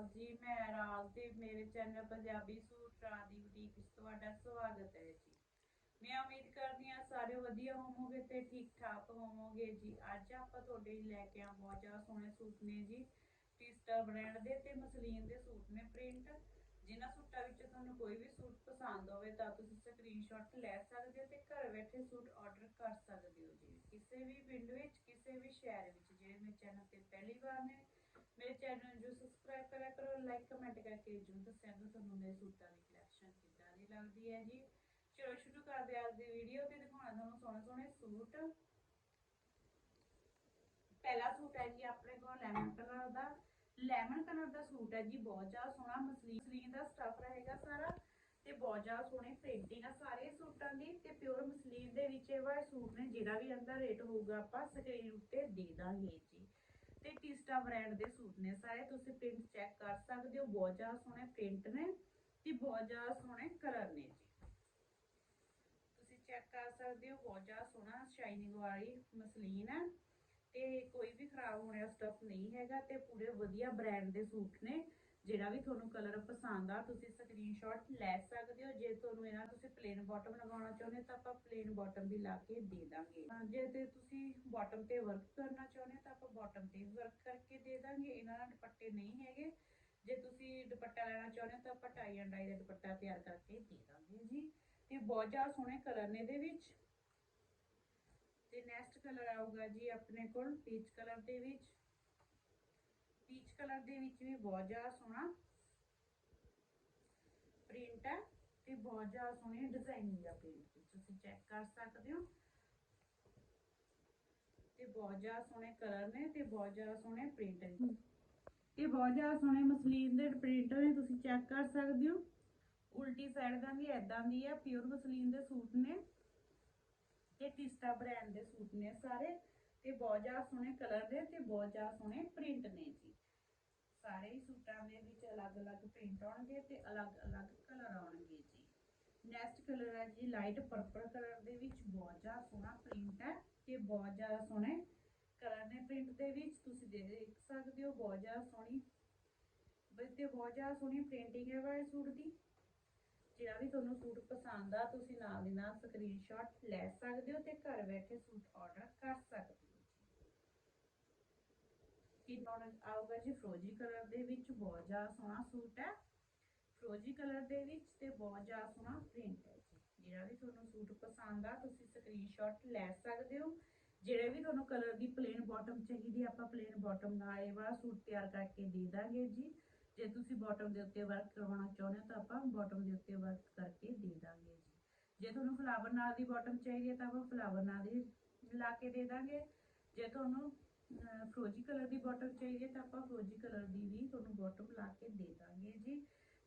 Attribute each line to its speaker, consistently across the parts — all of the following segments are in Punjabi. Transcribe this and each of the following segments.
Speaker 1: ਅਕਾਲ ਜੀ ਮੈਂ ਰਾਜ ਤੇ ਮੇਰੇ ਚੈਨਲ ਪੰਜਾਬੀ ਸੂਟ ਰਾਦੀ ਬੁਟੀਕ ਵਿੱਚ ਤੁਹਾਡਾ ਸਵਾਗਤ ਹੈ ਜੀ। ਮੈਂ ਉਮੀਦ ਕਰਦੀ ਹਾਂ ਸਾਰੇ ਵਧੀਆ ਹੋਵੋਗੇ ਤੇ ਠੀਕ ਠਾਕ ਹੋਵੋਗੇ ਜੀ। ਅੱਜ ਆਪਾਂ ਤੁਹਾਡੇ ਲਈ ਲੈ ਕੇ ਆ ਬਹੁਤ ਜ਼ਿਆਦਾ ਸੋਹਣੇ ਸੂਟ ਨੇ ਜੀ। ਟਿਸਟਰ ਬ੍ਰਾਂਡ ਦੇ ਤੇ ਮਸਲੀਨ ਦੇ ਸੂਟ ਨੇ ਪ੍ਰਿੰਟ ਜਿਨ੍ਹਾਂ ਸੂਟਾਂ ਵਿੱਚ ਤੁਹਾਨੂੰ ਕੋਈ ਵੀ ਸੂਟ ਪਸੰਦ ਹੋਵੇ ਤਾਂ ਤੁਸੀਂ ਸਕਰੀਨਸ਼ਾਟ ਲੈ ਸਕਦੇ ਹੋ ਤੇ ਘਰ ਬੈਠੇ ਸੂਟ ਆਰਡਰ ਕਰ ਸਕਦੇ ਹੋ ਜੀ। ਕਿਸੇ ਵੀ ਪਿੰਡ ਵਿੱਚ, ਕਿਸੇ ਵੀ ਸ਼ਹਿਰ ਵਿੱਚ ਜਿਹੜੇ ਮੇਰੇ ਚੈਨਲ ਤੇ ਪਹਿਲੀ ਵਾਰ ਨੇ ਮੇਰੇ ਚੈਨਲ ਨੂੰ ਸਬਸਕ੍ਰਾਈਬ ਕਰਿਆ ਕਰੋ ਲਾਈਕ ਕਮੈਂਟ ਕਰਕੇ ਜਰੂਰ ਦੱਸਿਆ ਕਰੋ, ਤੁਹਾਨੂੰ ਮੇਰੇ ਸੂਟਾਂ ਦੀ ਕਲੈਕਸ਼ਨ ਕਿੱਦਾਂ ਦੀ ਲੱਗਦੀ ਹੈ ਜੀ। ਚਲੋ, ਸ਼ੁਰੂ ਕਰਦੇ ਹਾਂ ਅੱਜ ਦੀ ਵੀਡੀਓ ਤੇ ਦਿਖਾਉਣਾ ਤੁਹਾਨੂੰ ਸੋਹਣੇ ਸੋਹਣੇ ਸੂਟ। ਪਹਿਲਾ ਸੂਟ ਹੈ ਜੀ ਆਪਣੇ ਕੋਲ ਲੈਮਨ ਕਲਰ ਦਾ। ਲੈਮਨ ਕਲਰ ਦਾ ਸੂਟ ਹੈ ਜੀ, ਬਹੁਤ ਜ਼ਿਆਦਾ ਸੋਹਣਾ, ਮਸਲੀਨ ਦਾ ਸਟਫ ਰਹੇਗਾ ਸਾਰਾ ਤੇ ਬਹੁਤ ਜ਼ਿਆਦਾ ਸੋਹਣੀ ਪ੍ਰਿੰਟਿੰਗ ਆ ਸਾਰੇ ਸੂਟਾਂ ਦੀ ਤੇ ਪਿਓਰ ਮਸਲੀਨ ਦੇ ਵਿੱਚ ਇਹ ਵਾਲੇ ਸੂਟ ਨੇ, ਜਿਹੜਾ ਵੀ ਅੰਦਰ ਰੇਟ ਹੋਊਗਾ ਆਪਾਂ ਸਕਰੀਨ ਉੱਤੇ ਦੇ ਦਾਂਗੇ ਜੀ। ਤੇ ਟਿਸਟਾ ਬ੍ਰਾਂਡ ਦੇ ਸੂਟ ਨੇ। ਸਾਰੇ ਤੁਸੀਂ ਪ੍ਰਿੰਟ ਚੈੱਕ ਕਰ ਸਕਦੇ ਹੋ। ਬਹੁਤ ਜ਼ਿਆਦਾ ਸੋਹਣੇ ਪ੍ਰਿੰਟ ਨੇ ਤੇ ਬਹੁਤ ਜ਼ਿਆਦਾ ਸੋਹਣੇ ਕਲਰ ਨੇ ਜੀ। ਤੁਸੀਂ ਚੈੱਕ ਕਰ ਸਕਦੇ ਹੋ। ਬਹੁਤ ਜ਼ਿਆਦਾ ਸੋਹਣਾ ਸ਼ਾਈਨਿੰਗ ਵਾਲੀ ਮਸਲੀਨ ਹੈ ਤੇ ਕੋਈ ਵੀ ਖਰਾਬ ਹੋਣ ਵਾਲਾ ਸਟਫ ਨਹੀਂ ਹੈਗਾ ਤੇ ਪੂਰੇ ਵਧੀਆ ਬ੍ਰਾਂਡ ਦੇ ਸੂਟ ਨੇ। ਜਿਹੜਾ ਵੀ ਤੁਹਾਨੂੰ ਕਲਰ ਪਸੰਦ ਆ, ਤੁਸੀਂ ਸਕਰੀਨਸ਼ਾਟ ਲੈ ਸਕਦੇ ਹੋ। ਜੇ ਤੁਹਾਨੂੰ ਇਹਨਾਂ ਤੁਸੀਂ ਪਲੇਨ ਬਾਟਮ ਲਗਾਉਣਾ ਚਾਹੁੰਦੇ ਤਾਂ ਆਪਾਂ ਪਲੇਨ ਬਾਟਮ ਵੀ ਲਾ ਕੇ ਦੇ ਦਾਂਗੇ। ਜੇ ਤੇ ਤੁਸੀਂ ਬਾਟਮ ਤੇ ਵਰਕ ਕਰਨਾ ਚਾਹੁੰਦੇ ਤਾਂ ਆਪਾਂ ਬਾਟਮ ਤੇ ਵਰਕ ਕਰਕੇ ਦੇ ਦਾਂਗੇ। ਇਹਨਾਂ ਨਾਲ ਦੁਪੱਟੇ ਨਹੀਂ ਹੈਗੇ। ਜੇ ਤੁਸੀਂ ਦੁਪੱਟਾ ਲੈਣਾ ਚਾਹੁੰਦੇ ਹੋ, ਤਾਂ ਆਪਾਂ ਟਾਈ ਐਂਡ ਡਾਈ ਦਾ ਦੁਪੱਟਾ ਤਿਆਰ ਕਰਕੇ ਦੇ ਦਾਂਗੇ ਜੀ। ਤੇ ਬਹੁਤ ਜ਼ਿਆਦਾ ਸੋਹਣੇ ਕਲਰ ਨੇ ਇਹਦੇ ਵਿੱਚ। ਤੇ ਨੈਕਸਟ ਕਲਰ ਆਊਗਾ ਜੀ ਆਪਣੇ ਕੋਲ ਪੀਚ ਕਲਰ ਦੇ ਵਿੱਚ। ਪੀਚ ਕਲਰ ਦੇ ਵਿੱਚ ਵੀ ਬਹੁਤ ਜ਼ਿਆਦਾ ਸੋਹਣਾ ਪ੍ਰਿੰਟ ਹੈ ਤੇ ਬਹੁਤ ਜ਼ਿਆਦਾ ਸੋਹਣੀ ਡਿਜ਼ਾਈਨਿੰਗ ਆ ਪ੍ਰਿੰਟ ਦੀ। ਤੁਸੀਂ ਚੈੱਕ ਕਰ ਸਕਦੇ ਹੋ। ਤੇ ਬਹੁਤ ਜ਼ਿਆਦਾ ਸੋਹਣੇ ਕਲਰ ਨੇ ਤੇ ਬਹੁਤ ਜ਼ਿਆਦਾ ਸੋਹਣੇ ਪ੍ਰਿੰਟ ਨੇ। ਇਹ ਬਹੁਤ ਜ਼ਿਆਦਾ ਸੋਹਣੇ ਮਸਲੀਨ ਦੇ ਪ੍ਰਿੰਟ ਨੇ, ਤੁਸੀਂ ਚੈੱਕ ਕਰ ਸਕਦੇ ਹੋ। ਉਲਟੀ ਸਾਈਡ ਦਾ ਵੀ ਐਦਾਂ ਦੀ ਆ ਪਿਓਰ ਮਸਲੀਨ ਦੇ ਸੂਟ ਨੇ ਤੇ ਟਿਸਟਾ ਬ੍ਰਾਂਡ ਦੇ ਸੂਟ ਨੇ ਸਾਰੇ ਤੇ ਬਹੁਤ ਜ਼ਿਆਦਾ ਸੋਹਣੇ ਕਲਰ ਦੇ ਤੇ ਬਹੁਤ ਜ਼ਿਆਦਾ ਸੋਹਣੇ ਪ੍ਰਿੰਟ ਨੇ ਜੀ। ਸਾਰੇ ਹੀ ਸੂਟਾਂ ਦੇ ਵਿੱਚ ਅਲੱਗ-ਅਲੱਗ ਪ੍ਰਿੰਟ ਆਉਣਗੇ ਤੇ ਅਲੱਗ-ਅਲੱਗ ਕਲਰ ਆਉਣਗੇ ਜੀ। ਨੈਕਸਟ ਕਲਰ ਹੈ ਜੀ ਲਾਈਟ ਪਰਪਲ ਕਲਰ ਦੇ ਵਿੱਚ ਬਹੁਤ ਜ਼ਿਆਦਾ ਸੋਹਣਾ ਪ੍ਰਿੰਟ ਹੈ ਤੇ ਬਹੁਤ ਜ਼ਿਆਦਾ ਸੋਹਣੇ ਕਲਰ ਨੇ ਪ੍ਰਿੰਟ ਦੇ ਵਿੱਚ। ਤੁਸੀਂ ਦੇਖ ਸਕਦੇ ਹੋ ਬਹੁਤ ਜ਼ਿਆਦਾ ਸੋਹਣੀ ਤੇ ਬਹੁਤ ਜ਼ਿਆਦਾ ਸੋਹਣੀ ਪ੍ਰਿੰਟਿੰਗ ਹੈ ਵਾਲੇ ਸੂਟ ਦੀ। ਜਿਹੜਾ ਵੀ ਤੁਹਾਨੂੰ ਸੂਟ ਪਸੰਦ ਆ, ਤੁਸੀਂ ਨਾਲ ਦੀ ਨਾਲ ਸਕਰੀਨਸ਼ਾਟ ਲੈ ਸਕਦੇ ਹੋ ਤੇ ਘਰ ਬੈਠੇ ਸੂਟ ਆਰਡਰ ਕਰ ਸਕਦੇ ਹੋ। ਜੀ ਇਹ ਪ੍ਰੋਡਕਟ ਆਊਗਾ ਜੀ, ਫਰੋਜੀ ਕਲਰ ਦੇ ਵਿੱਚ ਬਹੁਤ ਜ਼ਿਆਦਾ ਸੋਹਣਾ ਸੂਟ ਹੈ। ਫਰੋਜੀ ਕਲਰ ਦੇ ਵਿੱਚ ਤੇ ਬਹੁਤ ਜ਼ਿਆਦਾ ਸੋਹਣਾ ਪ੍ਰਿੰਟ ਹੈ ਜੀ। ਜਿਹੜਾ ਵੀ ਤੁਹਾਨੂੰ ਸੂਟ ਪਸੰਦ ਆ, ਤੁਸੀਂ ਸਕਰੀਨਸ਼ਾਟ ਲੈ ਸਕਦੇ ਹੋ। ਜਿਹੜੇ ਵੀ ਤੁਹਾਨੂੰ ਕਲਰ ਦੀ ਪਲੇਨ ਬਾਟਮ ਚਾਹੀਦੀ ਆਪਾਂ ਪਲੇਨ ਬਾਟਮ ਨਾਲ ਇਹ ਵਾਲਾ ਸੂਟ ਤਿਆਰ ਕਰਕੇ ਦੇ ਦਾਂਗੇ ਜੀ। ਜੇ ਤੁਸੀਂ ਬਾਟਮ ਦੇ ਉੱਤੇ ਵਰਕ ਕਰਵਾਉਣਾ ਚਾਹੁੰਦੇ ਹੋ ਤਾਂ ਆਪਾਂ ਬਾਟਮ ਦੇ ਉੱਤੇ ਵਰਕ ਕਰਕੇ ਦੇ ਦਾਂਗੇ ਜੀ। ਜੇ ਤੁਹਾਨੂੰ ਫਲਾਵਰ ਨਾਲ ਦੀ ਬਾਟਮ ਚਾਹੀਦੀ ਹੈ ਤਾਂ ਆਪਾਂ ਫਲਾਵਰ ਨਾਲ ਦੀ ਲਾ ਕੇ ਦੇ ਦਾਂਗੇ। ਜੇ ਤੁਹਾਨੂੰ ਫਰੋਜੀ ਕਲਰ ਦੀ ਬਾਟਮ ਚਾਹੀਦੀ ਹੈ ਤਾਂ ਆਪਾਂ ਫਰੋਜੀ ਕਲਰ ਦੀ ਵੀ ਤੁਹਾਨੂੰ ਬਾਟਮ ਲਾ ਕੇ ਦੇ ਦਾਂਗੇ ਜੀ।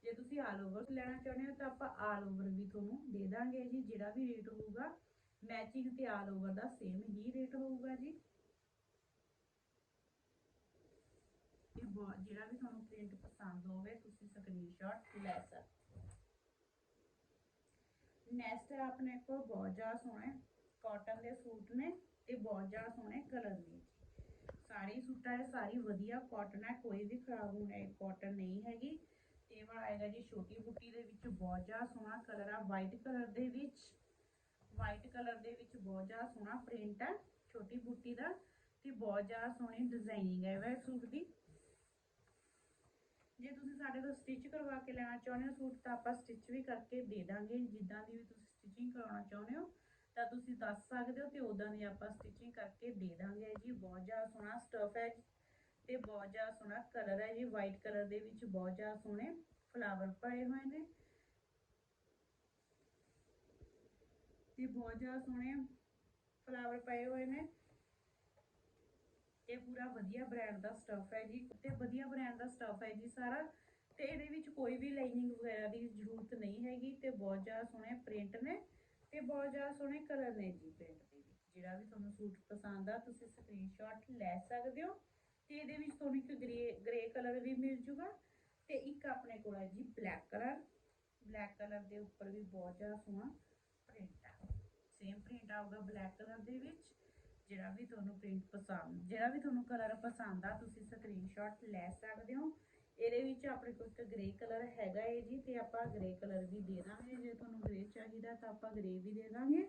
Speaker 1: ਜੇ ਤੁਸੀਂ ਆਲ ਓਵਰ ਲੈਣਾ ਚਾਹੁੰਦੇ ਹੋ ਤਾਂ ਆਪਾਂ ਆਲ ਓਵਰ ਵੀ ਤੁਹਾਨੂੰ ਦੇ ਦਾਂਗੇ ਜੀ। ਜਿਹੜਾ ਵੀ ਰੇਟ ਹੋਊਗਾ ਮੈਚਿੰਗ ਤੇ ਆਲ ਓਵਰ ਦਾ ਸੇਮ ਹੀ ਰੇਟ ਹੋਊਗਾ ਜੀ। ਇਹ ਬਹੁਤ ਜਿਹੜਾ ਵੀ ਤੁਹਾਨੂੰ ਪ੍ਰਿੰਟ ਪਸੰਦ ਹੋਵੇ, ਤੁਸੀਂ ਸਕਰੀਨਸ਼ਾਟ ਲੈ ਸਕਦੇ ਹੋ। ਨੈਕਸਟ ਹੈ ਆਪਣੇ ਕੋਲ ਬਹੁਤ ਜ਼ਿਆਦਾ ਸੋਹਣੇ ਕਾਟਨ ਦੇ ਸੂਟ ਨੇ ਤੇ ਬਹੁਤ ਜ਼ਿਆਦਾ ਸੋਹਣੇ ਕਲਰ ਨੇ। ਜੀ ਸਾਰੀ ਸੂਟਾਂ ਦੇ ਸਾਰੀ ਵਧੀਆ ਕਾਟਨ ਹੈ, ਕੋਈ ਵੀ ਖਰਾਬ ਹੋਣ ਵਾਲੀ ਕਾਟਨ ਨਹੀਂ ਹੈਗੀ। ਇਹ ਵਾਲਾ ਆਏਗਾ ਜੀ ਛੋਟੀ ਬੁੱਟੀ ਦੇ ਵਿੱਚ, ਬਹੁਤ ਜ਼ਿਆਦਾ ਸੋਹਣਾ ਕਲਰ ਆ ਵਾਈਟ ਕਲਰ ਦੇ ਵਿੱਚ ਵਾਈਟ ਕਲਰ ਦੇ ਵਿੱਚ ਬਹੁਤ ਜ਼ਿਆਦਾ ਸੋਹਣਾ ਪ੍ਰਿੰਟ ਹੈ, ਛੋਟੀ ਬੁੱਟੀ ਦਾ, ਤੇ ਬਹੁਤ ਜ਼ਿਆਦਾ ਸੋਹਣੀ ਡਿਜ਼ਾਈਨਿੰਗ ਹੈ ਵੇ ਸੂਟ ਦੀ। ਜੇ ਤੁਸੀਂ ਸਾਡੇ ਤੋਂ ਸਟਿਚ ਕਰਵਾ ਕੇ ਲੈਣਾ ਚਾਹੁੰਦੇ ਹੋ ਸੂਟ, ਤਾਂ ਆਪਾਂ ਸਟਿਚ ਵੀ ਕਰਕੇ ਦੇ ਦਾਂਗੇ, ਜਿੱਦਾਂ ਦੀ ਵੀ ਤੁਸੀਂ ਸਟਿਚਿੰਗ ਕਰਾਉਣਾ ਚਾਹੁੰਦੇ ਹੋ। ਤਾਂ ਤੁਸੀਂ ਦੱਸ ਸਕਦੇ ਹੋ ਤੇ ਉਦਾਂ ਦੀ ਆਪਾਂ ਸਟਿਚਿੰਗ ਕਰਕੇ ਦੇ ਦਾਂਗੇ ਜੀ। ਬਹੁਤ ਜ਼ਿਆਦਾ ਸੋਹਣਾ ਸਟਫ ਹੈ ਤੇ ਬਹੁਤ ਜ਼ਿਆਦਾ ਸੋਹਣਾ ਕਲਰ ਹੈ ਜੀ। ਵਾਈਟ ਕਲਰ ਦੇ ਵਿੱਚ ਬਹੁਤ ਜ਼ਿਆਦਾ ਸੋਹਣੇ ਫਲਾਵਰ ਪਏ ਹੋਏ ਨੇ ਤੇ ਬਹੁਤ ਜ਼ਿਆਦਾ ਸੋਹਣੇ ਫਲਾਵਰ ਪਏ ਹੋਏ ਨੇ ਇਹ ਪੂਰਾ ਵਧੀਆ ਬ੍ਰਾਂਡ ਦਾ ਸਟਫ ਹੈ ਜੀ। ਤੇ ਵਧੀਆ ਬ੍ਰਾਂਡ ਦਾ ਸਟਫ ਹੈ ਜੀ ਸਾਰਾ ਤੇ ਇਹਦੇ ਵਿੱਚ ਕੋਈ ਵੀ ਲਾਈਨਿੰਗ ਵਗੈਰਾ ਦੀ ਜ਼ਰੂਰਤ ਨਹੀਂ ਹੈਗੀ ਤੇ ਬਹੁਤ ਜ਼ਿਆਦਾ ਸੋਹਣੇ ਪ੍ਰਿੰਟ ਨੇ। ਤੇ ਬਹੁਤ ਜ਼ਿਆਦਾ ਸੋਹਣੇ ਕਲਰ ਨੇ ਜੀ ਪ੍ਰਿੰਟ ਦੇ ਵਿੱਚ। ਜਿਹੜਾ ਵੀ ਤੁਹਾਨੂੰ ਸੂਟ ਪਸੰਦ ਆ, ਤੁਸੀਂ ਸਕਰੀਨਸ਼ਾਟ ਲੈ ਸਕਦੇ ਹੋ ਤੇ ਇਹਦੇ ਵਿੱਚ ਤੁਹਾਨੂੰ ਇੱਕ ਗ੍ਰੇ ਗ੍ਰੇ ਕਲਰ ਵੀ ਮਿਲ ਜੂਗਾ ਤੇ ਇੱਕ ਆਪਣੇ ਕੋਲ ਹੈ ਜੀ ਬਲੈਕ ਕਲਰ ਬਲੈਕ ਕਲਰ ਦੇ ਉੱਪਰ ਵੀ ਬਹੁਤ ਜ਼ਿਆਦਾ ਸੋਹਣਾ ਪ੍ਰਿੰਟ ਆ। ਸੇਮ ਪ੍ਰਿੰਟ ਆਊਗਾ ਬਲੈਕ ਕਲਰ ਦੇ ਵਿੱਚ। ਜਿਹੜਾ ਵੀ ਤੁਹਾਨੂੰ ਪ੍ਰਿੰਟ ਪਸੰਦ, ਜਿਹੜਾ ਵੀ ਤੁਹਾਨੂੰ ਕਲਰ ਪਸੰਦ ਆ, ਤੁਸੀਂ ਸਕਰੀਨਸ਼ਾਟ ਲੈ ਸਕਦੇ ਹੋ ਇਹਦੇ ਵਿੱਚ ਆਪਣੇ ਕੋਲ ਇੱਕ ਗ੍ਰੇ ਕਲਰ ਹੈਗਾ ਹੈ ਜੀ, ਤੇ ਆਪਾਂ ਗ੍ਰੇ ਕਲਰ ਵੀ ਦੇ ਦਾਂਗੇ। ਜੇ ਤੁਹਾਨੂੰ ਗ੍ਰੇ ਚਾਹੀਦਾ ਤਾਂ ਆਪਾਂ ਗ੍ਰੇ ਵੀ ਦੇ ਦਾਂਗੇ।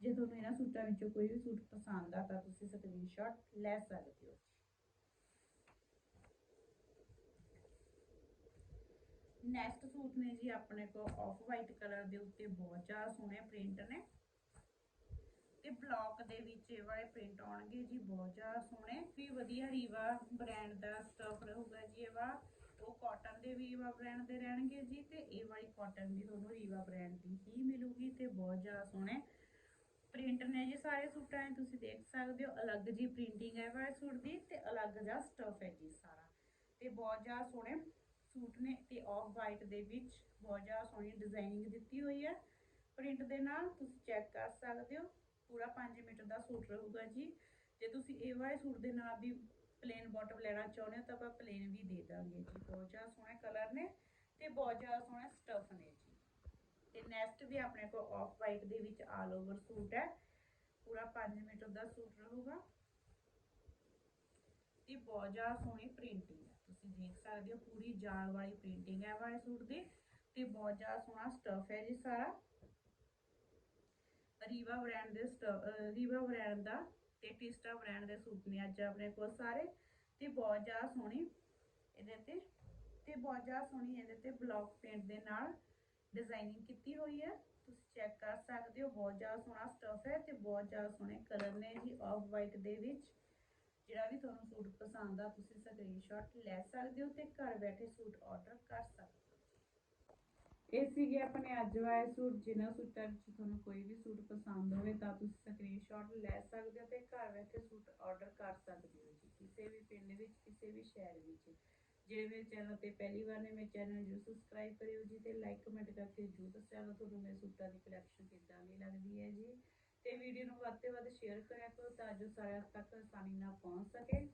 Speaker 1: ਜੇ ਤੁਹਾਨੂੰ ਇਹਨਾਂ ਸੂਟਾਂ ਵਿੱਚੋਂ ਕੋਈ ਵੀ ਸੂਟ ਪਸੰਦ ਆ ਤਾਂ ਤੁਸੀਂ ਸਕਰੀਨਸ਼ਾਟ ਲੈ ਸਕਦੇ ਹੋ ਨੈਕਸਟ ਸੂਟ ਨੇ ਜੀ ਆਪਣੇ ਕੋਲ ਆਫ ਵਾਈਟ ਕਲਰ ਦੇ ਉੱਤੇ ਬਹੁਤ ਜ਼ਿਆਦਾ ਸੋਹਣੇ ਪ੍ਰਿੰਟ ਨੇ। ਤੇ ਬਲੌਕ ਦੇ ਵਿੱਚ ਇਹ ਵਾਲੇ ਪ੍ਰਿੰਟ ਆਉਣਗੇ ਜੀ, ਬਹੁਤ ਜ਼ਿਆਦਾ ਸੋਹਣੇ। ਵੀ ਵਧੀਆ ਰੀਵਾ ਬ੍ਰਾਂਡ ਦਾ ਸਟਫ ਰਹੂਗਾ ਜੀ ਇਹ ਵਾ ਉਹ ਕਾਟਨ ਦੇ ਵੀ ਬ੍ਰਾਂਡ ਦੇ ਰਹਿਣਗੇ ਜੀ ਤੇ ਇਹ ਵਾਲੀ ਕਾਟਨ ਵੀ ਤੁਹਾਨੂੰ ਰੀਵਾ ਬ੍ਰਾਂਡ ਦੀ ਹੀ ਮਿਲੂਗੀ ਤੇ ਬਹੁਤ ਜ਼ਿਆਦਾ ਸੋਹਣੇ ਪ੍ਰਿੰਟ ਨੇ ਜੀ ਸਾਰੇ ਸੂਟਾਂ 'ਚ ਤੁਸੀਂ ਦੇਖ ਸਕਦੇ ਹੋ, ਅਲੱਗ ਜੀ ਪ੍ਰਿੰਟਿੰਗ ਹੈ ਵਾਲੇ ਸੂਟ ਦੀ ਤੇ ਅਲੱਗ ਜਿਹਾ ਸਟਫ ਹੈ ਜੀ ਸਾਰਾ। ਤੇ ਬਹੁਤ ਜ਼ਿਆਦਾ ਸੋਹਣੇ ਸੂਟ ਨੇ ਤੇ ਆਫ ਵਾਈਟ ਦੇ ਵਿੱਚ ਬਹੁਤ ਜ਼ਿਆਦਾ ਸੋਹਣੀ ਡਿਜ਼ਾਈਨਿੰਗ ਦਿੱਤੀ ਹੋਈ ਹੈ। ਪ੍ਰਿੰਟ ਦੇ ਨਾਲ ਤੁਸੀਂ ਚੈੱਕ ਕਰ ਸਕਦੇ ਹੋ, ਪੂਰਾ 5 ਮੀਟਰ ਦਾ ਸੂਟ ਰਹੂਗਾ ਜੀ। ਜੇ ਤੁਸੀਂ ਇਹ ਵਾਲੇ ਸੂਟ ਦੇ ਨਾਲ ਵੀ ਪਲੇਨ ਬਾਟਮ ਲੈਣਾ ਚਾਹੁੰਦੇ ਹੋ ਤਾਂ ਆਪਾਂ ਪਲੇਨ ਵੀ ਦੇ ਦਾਂਗੇ ਜੀ। ਬਹੁਤ ਜ਼ਿਆਦਾ ਸੋਹਣੇ ਕਲਰ ਨੇ ਤੇ ਬਹੁਤ ਜ਼ਿਆਦਾ ਸੋਹਣੇ ਸਟਫ ਨੇ ਜੀ। ਤੇ ਨੈਕਸਟ ਵੀ ਆਪਣੇ ਕੋਲ ਆਫ ਵਾਈਟ ਦੇ ਵਿੱਚ ਆਲ ਓਵਰ ਸੂਟ ਹੈ। ਪੂਰਾ 5 ਮੀਟਰ ਦਾ ਸੂਟ ਰਹੂਗਾ। ਤੇ ਬਹੁਤ ਜ਼ਿਆਦਾ ਸੋਹਣੀ ਪ੍ਰਿੰਟਿੰਗ ਹੈ। ਤੁਸੀਂ ਦੇਖ ਸਕਦੇ ਹੋ ਪੂਰੀ ਜਾਲ ਵਾਲੀ ਪ੍ਰਿੰਟਿੰਗ ਹੈ ਵਾਲੇ ਸੂਟ ਦੀ ਤੇ ਬਹੁਤ ਜ਼ਿਆਦਾ ਸੋਹਣਾ ਸਟਫ ਹੈ ਜੀ ਸਾਰਾ। ਰੀਵਾ ਬ੍ਰਾਂਡ ਦੇ ਸਟ- ਰੀਵਾ ਬ੍ਰਾਂਡ ਦਾ ਤੇ ਟਿਸਟਾ ਬ੍ਰਾਂਡ ਦੇ ਸੂਟ ਨੇ ਅੱਜ ਆਪਣੇ ਕੋਲ ਸਾਰੇ ਤੇ ਬਹੁਤ ਜ਼ਿਆਦਾ ਸੋਹਣੀ ਇਹਦੇ ਤੇ ਤੇ ਬਹੁਤ ਜ਼ਿਆਦਾ ਸੋਹਣੀ ਇਹਦੇ ਤੇ ਬਲੌਕ ਪੇਂਟ ਦੇ ਨਾਲ ਡਿਜ਼ਾਈਨਿੰਗ ਕੀਤੀ ਹੋਈ ਹੈ। ਤੁਸੀਂ ਚੈੱਕ ਕਰ ਸਕਦੇ ਹੋ, ਬਹੁਤ ਜ਼ਿਆਦਾ ਸੋਹਣਾ ਸਟਫ ਹੈ ਤੇ ਬਹੁਤ ਜ਼ਿਆਦਾ ਸੋਹਣੇ ਕਲਰ ਨੇ ਜੀ ਆਫ ਵਾਈਟ ਦੇ ਵਿੱਚ। ਜਿਹੜਾ ਵੀ ਤੁਹਾਨੂੰ ਸੂਟ ਪਸੰਦ ਆ, ਤੁਸੀਂ ਸਕਰੀਨਸ਼ਾਟ ਲੈ ਸਕਦੇ ਹੋ ਤੇ ਘਰ ਬੈਠੇ ਸੂਟ ਆਰਡਰ ਕਰ ਸਕਦੇ ਹੋ ਇਹ ਸੀਗੇ ਆਪਣੇ ਅੱਜ ਵਾਲੇ ਸੂਟ ਜਿਨ੍ਹਾਂ ਸੂਟਾਂ ਵਿੱਚ ਤੁਹਾਨੂੰ ਕੋਈ ਵੀ ਸੂਟ ਪਸੰਦ ਹੋਵੇ ਤਾਂ ਤੁਸੀਂ ਸਕਰੀਨਸ਼ਾਟ ਲੈ ਸਕਦੇ ਹੋ ਤੇ ਘਰ ਬੈਠੇ ਸੂਟ ਆਰਡਰ ਕਰ ਸਕਦੇ ਹੋ ਜੀ, ਕਿਸੇ ਵੀ ਪਿੰਡ ਵਿੱਚ, ਕਿਸੇ ਵੀ ਸ਼ਹਿਰ ਵਿੱਚ। ਜਿਹੜੇ ਮੇਰੇ ਚੈਨਲ ਤੇ ਪਹਿਲੀ ਵਾਰ ਨੇ, ਮੇਰੇ ਚੈਨਲ ਨੂੰ ਸਬਸਕ੍ਰਾਈਬ ਕਰਿਓ ਜੀ ਤੇ ਲਾਈਕ ਕਮੈਂਟ ਕਰਕੇ ਜਰੂਰ ਦੱਸਿਆ ਤੁਹਾਨੂੰ ਮੇਰੇ ਸੂਟਾਂ ਦੀ ਕਲੈਕਸ਼ਨ ਕਿੱਦਾਂ ਦੀ ਲੱਗਦੀ ਹੈ ਜੀ। ਤੇ ਵੀਡੀਓ ਨੂੰ ਵੱਧ ਤੋਂ ਵੱਧ ਸ਼ੇਅਰ ਕਰਿਆ ਕਰੋ ਤਾਂ ਜੋ ਸਾਰਿਆਂ ਤੱਕ ਆਸਾਨੀ ਨਾਲ ਪਹੁੰਚ ਸਕੇ।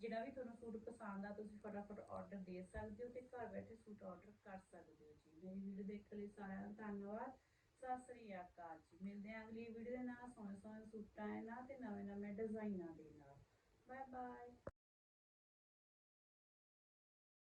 Speaker 1: ਜਿਹੜਾ ਵੀ ਤੁਹਾਨੂੰ ਸੂਟ ਪਸੰਦ ਆ, ਤੁਸੀਂ ਫਟਾਫਟ ਆਰਡਰ ਦੇ ਸਕਦੇ ਹੋ ਤੇ ਘਰ ਬੈਠੇ ਸੂਟ ਆਰਡਰ ਕਰ ਸਕਦੇ ਹੋ ਜੀ। ਮੇਰੀ ਵੀਡੀਓ ਦੇਖਣ ਲਈ ਸਾਰਿਆਂ ਦਾ ਧੰਨਵਾਦ। ਸਤਿ ਸ੍ਰੀ ਅਕਾਲ ਜੀ। ਮਿਲਦੇ ਹਾਂ ਅਗਲੀ ਵੀਡੀਓ ਦੇ ਨਾਲ। ਸੋਹਣੇ ਸੋਹਣੇ ਸੂਟਾਂ ਨਾਲ ਤੇ ਨਵੇਂ ਨਵੇਂ ਡਿਜ਼ਾਈਨਾਂ ਦੇ ਨਾਲ। Bye bye